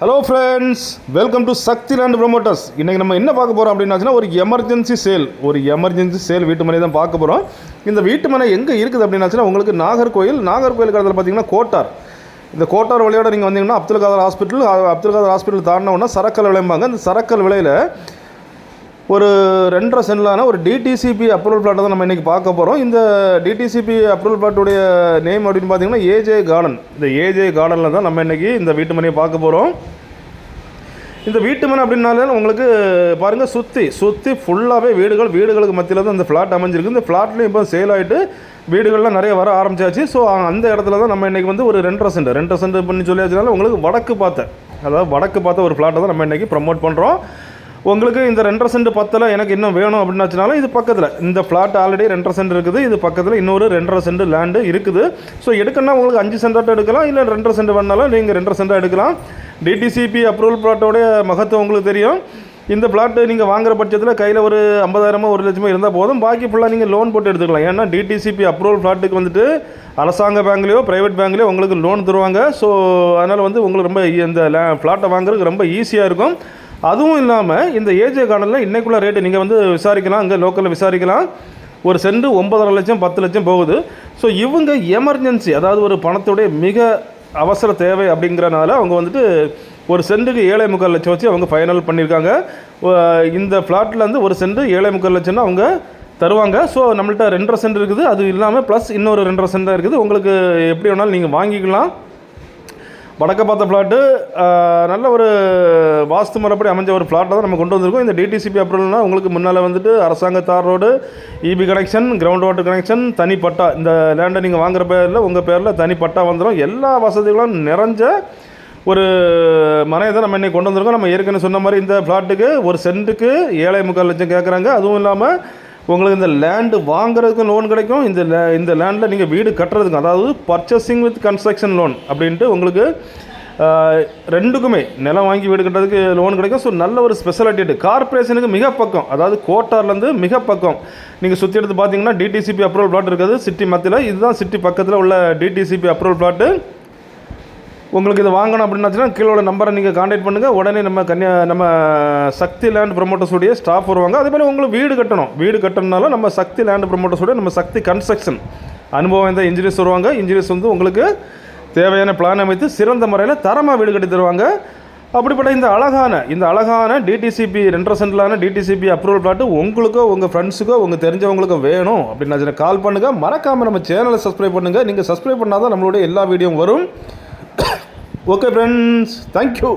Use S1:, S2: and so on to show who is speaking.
S1: Hello friends welcome to Sakthi land promoters இன்றைக்கி நம்ம என்ன பார்க்க போகிறோம் அப்படின்னாச்சுன்னா ஒரு எமர்ஜென்சி சேல் ஒரு எமர்ஜென்சி சேல் வீட்டு மனை தான் பார்க்க போகிறோம் இந்த வீட்டு மனை எங்கே இருக்குது அப்படின்னாச்சுன்னா உங்களுக்கு நாகர்கோயில் நாகர்கோயில் கடத்தில் பார்த்தீங்கன்னா கோட்டார். இந்த கோட்டார் வழியோட நீங்கள் வந்தீங்கன்னா அப்துல் காதர் ஹாஸ்பிட்டல் அப்துல் காதர் ஹாஸ்பிட்டல் தாண்டினோன்னா சரக்கல் விளையம்பாங்க இந்த சரக்கல் விலையில் ஒரு ரெண்டரை சென்டிலான ஒரு டிடிசிபி அப்ரூவல் பிளாட்டை தான் நம்ம இன்றைக்கி பார்க்க போகிறோம் இந்த டிடிசிபி அப்ரூவல் பிளாட்டுடைய நேம் அப்படின்னு பார்த்தீங்கன்னா ஏஜே கார்டன் இந்த ஏஜே கார்டனில் தான் நம்ம இன்றைக்கி இந்த வீட்டு மனையை பார்க்க போகிறோம் இந்த வீட்டு மனை அப்படின்னாலே உங்களுக்கு பாருங்கள் சுற்றி சுற்றி ஃபுல்லாகவே வீடுகள் வீடுகளுக்கு மத்தியில் தான் இந்த ஃப்ளாட் அமைஞ்சிருக்கு. இந்த ஃப்ளாட்லேயும் இப்போ சேல் ஆகிட்டு வீடுகள்லாம் நிறைய வர ஆரம்பிச்சாச்சு. ஸோ அந்த இடத்துல தான் நம்ம இன்றைக்கி வந்து ஒரு ரெண்டரை சென்ட் ரெண்டரை சென்ட் பண்ணி சொல்லியாச்சுனால உங்களுக்கு வடக்கு பார்த்த அதாவது வடக்கு பார்த்த ஒரு ஃப்ளாட்டை தான் நம்ம இன்றைக்கி ப்ரமோட் பண்ணுறோம் உங்களுக்கு இந்த ரெண்டரை சென்ட் பத்தில் எனக்கு இன்னும் வேணும் அப்படின்னாச்சுனாலும் இது பக்கத்தில் இந்த ஃப்ளாட் ஆல்ரெடி ரெண்டரை சென்ட் இருக்குது. இது பக்கத்தில் இன்னொரு ரெண்டரை சென்ட் லேண்டு இருக்குது. ஸோ எடுக்கணும்னா உங்களுக்கு அஞ்சு சென்டாக எடுக்கலாம். இல்லை ரெண்டரை சென்ட் வேணாலும் நீங்கள் ரெண்டரை சென்டாக எடுக்கலாம். டிடிசிபி அப்ரூவல் பிளாட்டோடைய மகத்துவம் உங்களுக்கு தெரியும். இந்த பிளாட்டு நீங்கள் வாங்குற பட்சத்தில் கையில் ஒரு ஐம்பதாயிரமோ ஒரு லட்சமோ இருந்தால் போதும். பாக்கி ஃபுல்லாக நீங்கள் லோன் போட்டு எடுத்துக்கலாம். ஏன்னா டிடிசிபி அப்ரூவல் ஃப்ளாட்டுக்கு வந்துட்டு அரசாங்க பேங்க்லேயோ ப்ரைவேட் பேங்க்லேயோ உங்களுக்கு லோன் தருவாங்க. ஸோ அதனால் வந்து உங்களுக்கு ரொம்ப e- இந்த லே ஃப்ளாட்டை வாங்குறதுக்கு ரொம்ப ஈஸியாக இருக்கும். அதுவும் இல்லாமல் இந்த ஏஜே கார்டனில் இன்றைக்குள்ள ரேட்டு நீங்கள் வந்து விசாரிக்கலாம். அங்கே லோக்கலில் விசாரிக்கலாம். ஒரு சென்ட் ஒன்பதரை லட்சம் பத்து லட்சம் போகுது. ஸோ இவங்க எமர்ஜென்சி அதாவது ஒரு பணத்துடைய மிக அவசர தேவை அப்படிங்கிறனால அவங்க வந்துட்டு ஒரு சென்ட்டுக்கு ஏழை முக்கால் லட்சம் வச்சு அவங்க ஃபைனல் பண்ணியிருக்காங்க. இந்த ஃப்ளாட்டில் வந்து ஒரு சென்ட் ஏழை முக்கால் லட்சம்னா அவங்க தருவாங்க. ஸோ நம்மள்ட்ட ரெண்டரை சென்ட் இருக்குது. அது இல்லாமல் ப்ளஸ் இன்னொரு ரெண்டரை சென்ட் தான் இருக்குது. உங்களுக்கு எப்படி வேணாலும் நீங்கள் வாங்கிக்கலாம். வடக்க பார்த்த ஃப்ளாட்டு நல்ல ஒரு வாஸ்து முறைப்படி அமைஞ்ச ஒரு ஃப்ளாட்டை தான் நம்ம கொண்டு வந்திருக்கோம். இந்த டிடிசிபி அப்ரூவல்னால் உங்களுக்கு முன்னால் வந்துட்டு அரசாங்க தார் road EB connection ground water connection தனி பட்டா. இந்த லேண்டை நீங்கள் வாங்குற பேரில் உங்கள் பேரில் தனி பட்டா வந்துடும் எல்லா வசதிகளும் நிறைஞ்ச ஒரு மனையை தான் நம்ம இன்னைக்கு கொண்டு வந்திருக்கோம். நம்ம ஏற்கனவே சொன்ன மாதிரி இந்த ஃப்ளாட்டுக்கு ஒரு சென்ட்டுக்கு ஏழை முக்கால் லட்சம் கேட்குறாங்க அதுவும் இல்லாமல் உங்களுக்கு இந்த லேண்டு வாங்குறதுக்கும் லோன் கிடைக்கும். இந்த லே இந்த லேண்டில் நீங்கள் வீடு கட்டுறதுக்கும் அதாவது பர்ச்சேசிங் வித் கன்ஸ்ட்ரக்ஷன் லோன் அப்படின்ட்டு உங்களுக்கு ரெண்டுக்குமே நிலம் வாங்கி வீடு கட்டுறதுக்கு லோன் கிடைக்கும். ஸோ நல்ல ஒரு ஸ்பெஷாலிட்டி கார்ப்பரேஷனுக்கு மிக பக்கம் அதாவது கோட்டார்லேருந்து மிக பக்கம். நீங்கள் சுற்றி எடுத்து பார்த்தீங்கன்னா டிடிசிபி அப்ரூவல் பிளாட் இருக்குது. சிட்டி மத்தியில் இதுதான் சிட்டி பக்கத்தில் உள்ள டிடிசிபி அப்ரூவல் பிளாட்டு உங்களுக்கு இது வாங்கணும் அப்படின்னாச்சுன்னா கீழே உள்ள நம்பரை நீங்கள் காண்டாக்ட் பண்ணுங்கள் உடனே நம்ம கன்னியா நம்ம சக்தி லேண்ட் ப்ரொமோட்டர்ஸுடைய ஸ்டாஃப் வருவாங்க. அதே மாதிரி உங்களுக்கு வீடு கட்டணும். வீடு கட்டணுனாலும் நம்ம சக்தி லேண்ட் ப்ரொமோட்டர்ஸுடைய நம்ம சக்தி கன்ஸ்ட்ரக்ஷன் அனுபவம் இந்த இன்ஜினியர்ஸ் வருவாங்க. இன்ஜினியர்ஸ் வந்து உங்களுக்கு தேவையான பிளான் அமைத்து சிறந்த முறையில் தரமாக வீடு கட்டி தருவாங்க. அப்படிப்பட்ட இந்த அழகான இந்த அழகான டிடிசிபி ரெண்டரை டிடிசிபி அப்ரூவல் பிளாட்டு உங்களுக்கோ உங்கள் ஃப்ரெண்ட்ஸுக்கோ உங்கள் தெரிஞ்சவங்களுக்கோ வேணும். அப்படின்னா கால் பண்ணுங்கள் மறக்காமல் நம்ம சேனலை சப்ஸ்கிரைப் பண்ணுங்கள் நீங்கள் சப்ஸ்கிரைப் பண்ணால் தான் நம்மளுடைய எல்லா வீடியோவும் வரும். Okay friends thank you